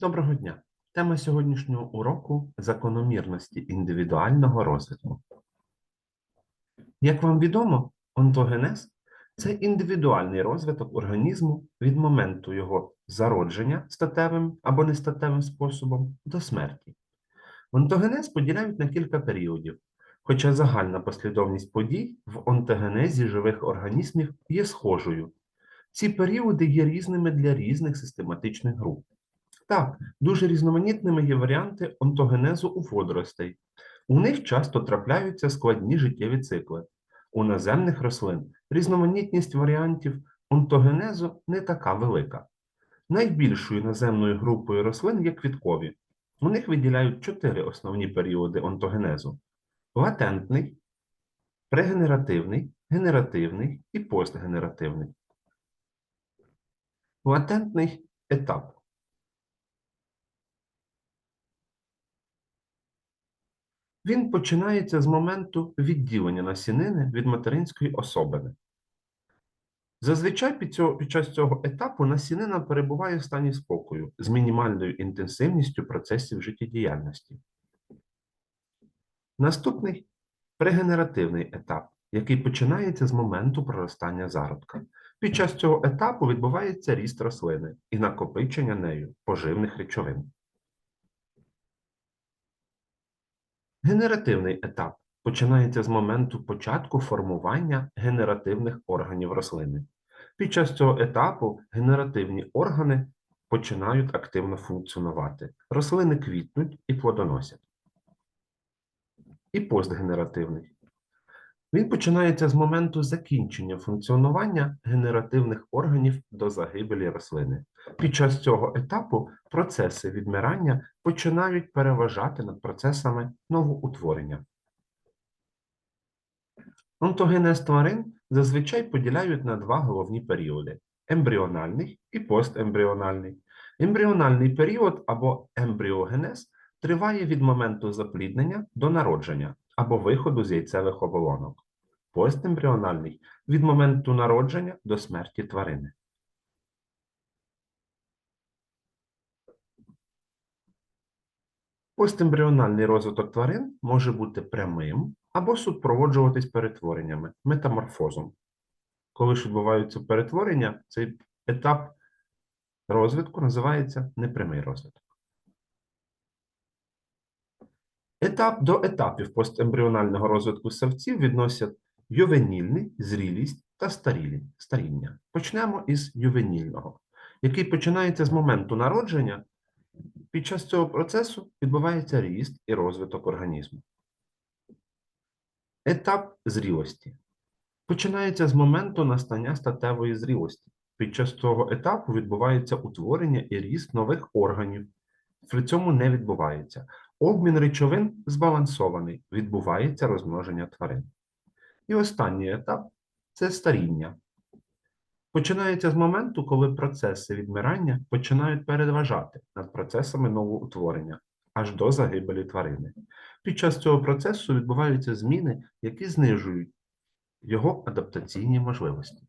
Доброго дня! Тема сьогоднішнього уроку закономірності індивідуального розвитку. Як вам відомо, онтогенез це індивідуальний розвиток організму від моменту його зародження статевим або нестатевим способом до смерті. Онтогенез поділяють на кілька періодів, хоча загальна послідовність подій в онтогенезі живих організмів є схожою. Ці періоди є різними для різних систематичних груп. Так, дуже різноманітними є варіанти онтогенезу у водоростей. У них часто трапляються складні життєві цикли. У наземних рослин різноманітність варіантів онтогенезу не така велика. Найбільшою наземною групою рослин є квіткові. У них виділяють чотири основні періоди онтогенезу: латентний, прегенеративний, генеративний і постгенеративний. Латентний етап. Він починається з моменту відділення насінини від материнської особини. Зазвичай під, цього, під час цього етапу насінина перебуває в стані спокою з мінімальною інтенсивністю процесів життєдіяльності. Наступний прегенеративний етап, який починається з моменту проростання зародка. Під час цього етапу відбувається ріст рослини і накопичення нею поживних речовин. Генеративний етап починається з моменту початку формування генеративних органів рослини. Під час цього етапу генеративні органи починають активно функціонувати. Рослини квітнуть і плодоносять. І постгенеративний. Він починається з моменту закінчення функціонування генеративних органів до загибелі рослини. Під час цього етапу процеси відмирання починають переважати над процесами новоутворення. Онтогенез тварин зазвичай поділяють на два головні періоди ембріональний і постембріональний. Ембріональний період або ембріогенез триває від моменту запліднення до народження або виходу з яйцевих оболонок. Постембріональний від моменту народження до смерті тварини. Постембріональний розвиток тварин може бути прямим або супроводжуватись перетвореннями, метаморфозом. Коли ж відбуваються перетворення, цей етап розвитку називається непрямий розвиток. Етап до етапів постембріонального розвитку савців відносять ювенільний, зрілість та старіння. Почнемо із ювенільного, який починається з моменту народження. Під час цього процесу відбувається ріст і розвиток організму. Етап зрілості починається з моменту настання статевої зрілості. Під час цього етапу відбувається утворення і ріст нових органів. При цьому не відбувається. Обмін речовин збалансований, відбувається розмноження тварин. І останній етап це старіння. Починається з моменту, коли процеси відмирання починають переважати над процесами новоутворення аж до загибелі тварини. Під час цього процесу відбуваються зміни, які знижують його адаптаційні можливості.